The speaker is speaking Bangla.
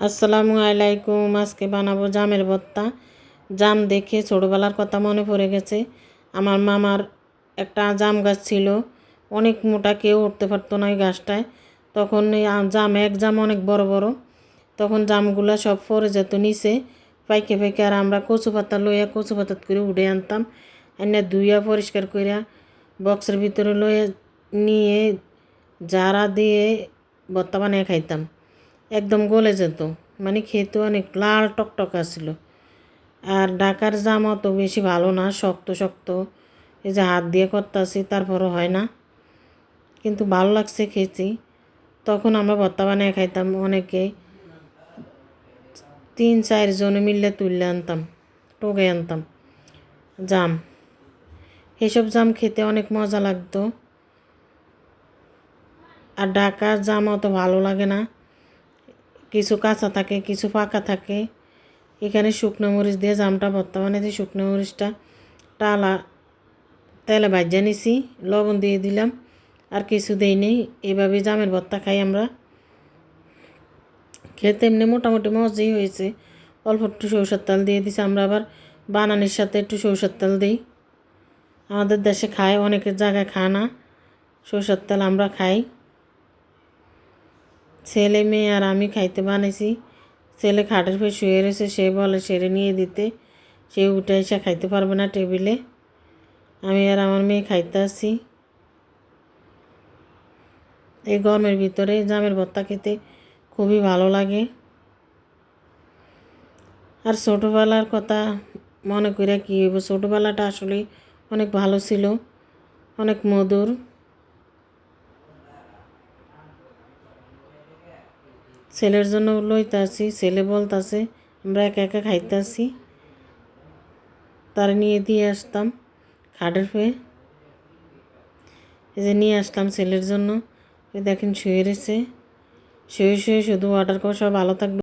আসসালামু আলাইকুম, আজকে বানাবো জামের ভর্তা। জাম দেখে ছোটোবেলার কথা মনে পড়ে গেছে। আমার মামার একটা জাম গাছ ছিল, অনেক মোটা কেউ উঠতে পারতো না ওই গাছটায়। তখন জাম, এক জাম অনেক বড় বড়। তখন জামগুলো সব পরে যেত নিচে, পাইকে পাইকে আর আমরা কচু পাতা লইয়া কচু পাতা করে উঠে আনতাম। এনে ধুইয়া পরিষ্কার কইরা বক্সের ভিতরে লইয়া নিয়ে, জারা দিয়ে ভর্তা বানিয়ে খাইতাম। একদম গলে যেত। মানে খেতে অনেক লাল টকটক আসছিল আর ডাকার জাম তো বেশি ভালো না, শক্ত শক্ত। এই যে হাত দিয়ে করতেছি, তারপরও হয় না। কিন্তু ভালো লাগছে খেয়েছি তখন আমরা ভর্তা বানিয়ে খাইতাম অনেকে। তিন চারজনে মিললে তুললে আনতাম, টোকে আনতাম জাম। এসব জাম খেতে অনেক মজা লাগতো। আর ডাকার জাম অত ভালো লাগে না। কিছু কাঁচা থাকে, কিছু পাকা থাকে। এখানে শুকনো মরিচ দিয়ে জামটা ভর্তা বানিয়েছি শুকনো মরিচটা টালা তেলে ভাজা নিছি, লবণ দিয়ে দিলাম, আর কিছু দেই নেই। এভাবে জামের ভর্তা খাই আমরা। খেতে এমনি মোটামুটি মজাই হয়েছে। অল্প একটু সরষের তেল দিয়ে দিছি, আমরা আবার বানানির সাথে একটু সরষের তেল দিই। আমাদের দেশে খায়, অনেকের জায়গায় খায় না। সরষের তেল আমরা খাই। ছেলে মেয়ে আর আমি খাইতে বানাইছি। ছেলে খাটের ফের শুয়ে রয়েছে, সে বলে, সেরে নিয়ে দিতে। সে উঠে এসে খাইতে পারবে না টেবিলে। আমি আর আমার মেয়ে খাইতে আসি এই গরমের ভিতরে জামের ভর্তা খেতে খুবই ভালো লাগে। আর ছোটোবেলার কথা মনে করে কী হইব? ছোটোবেলাটা আসলে অনেক ভালো ছিল, অনেক মধুর। ছেলের জন্য লইতাছি, ছেলে বলতাছে, আমরা একা একা খাইতাসি আসি তার নিয়ে দিয়ে আসতাম খাটের হয়ে। এই যে নিয়ে আসলাম ছেলের জন্য। দেখেন শুয়ে রয়েছে। শুয়ে শুয়ে শুধু ওয়াটার করে সব ভালো থাকবে।